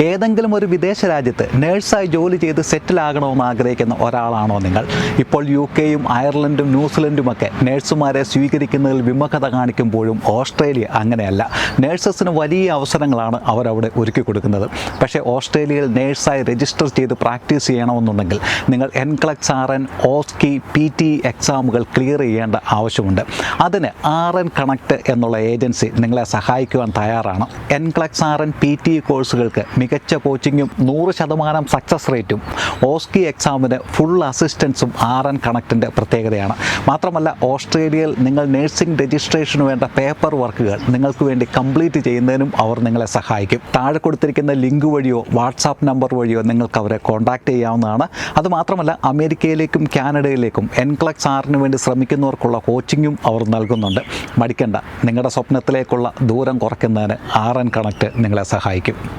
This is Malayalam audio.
ഏതെങ്കിലും ഒരു വിദേശ രാജ്യത്ത് നേഴ്സായി ജോലി ചെയ്ത് സെറ്റിൽ ആകണമെന്ന് ആഗ്രഹിക്കുന്ന ഒരാളാണോ നിങ്ങൾ? ഇപ്പോൾ യു കെയും അയർലൻഡും ന്യൂസിലൻഡും ഒക്കെ നേഴ്സുമാരെ സ്വീകരിക്കുന്നതിൽ വിമുഖത കാണിക്കുമ്പോഴും ഓസ്ട്രേലിയ അങ്ങനെയല്ല. നേഴ്സസിന് വലിയ അവസരങ്ങളാണ് അവരവിടെ ഒരുക്കി കൊടുക്കുന്നത്. പക്ഷേ ഓസ്ട്രേലിയയിൽ നേഴ്സായി രജിസ്റ്റർ ചെയ്ത് പ്രാക്ടീസ് ചെയ്യണമെന്നുണ്ടെങ്കിൽ നിങ്ങൾ NCLEX R N OSCE P T എക്സാമുകൾ clear ചെയ്യേണ്ട ആവശ്യമുണ്ട്. അതിന് ആർ എൻ കണക്ട് എന്നുള്ള ഏജൻസി നിങ്ങളെ സഹായിക്കുവാൻ തയ്യാറാണ്. NCLEX R N P T കോഴ്സുകൾക്ക് മികച്ച കോച്ചിങ്ങും നൂറ് ശതമാനം സക്സസ് റേറ്റും ഓസ്കി എക്സാമിന് ഫുൾ അസിസ്റ്റൻസും ആർ എൻ കണക്റ്റിന്റെ പ്രത്യേകതയാണ്. മാത്രമല്ല ഓസ്ട്രേലിയയിൽ നിങ്ങൾ നഴ്സിംഗ് രജിസ്ട്രേഷന് വേണ്ട പേപ്പർ വർക്കുകൾ നിങ്ങൾക്ക് വേണ്ടി കംപ്ലീറ്റ് ചെയ്യുന്നതിനും അവർ നിങ്ങളെ സഹായിക്കും. താഴെ കൊടുത്തിരിക്കുന്ന ലിങ്ക് വഴിയോ വാട്സാപ്പ് നമ്പർ വഴിയോ നിങ്ങൾക്ക് അവരെ കോൺടാക്റ്റ് ചെയ്യാവുന്നതാണ്. അതുമാത്രമല്ല അമേരിക്കയിലേക്കും കാനഡയിലേക്കും എൻക്ലക്സ് ആറിന് വേണ്ടി ശ്രമിക്കുന്നവർക്കുള്ള കോച്ചിങ്ങും അവർ നൽകുന്നുണ്ട്. മടിക്കണ്ട നിങ്ങളുടെ സ്വപ്നത്തിലേക്കുള്ള ദൂരം കുറയ്ക്കുന്നതിന് ആർ എൻ കണക്റ്റ് നിങ്ങളെ സഹായിക്കും.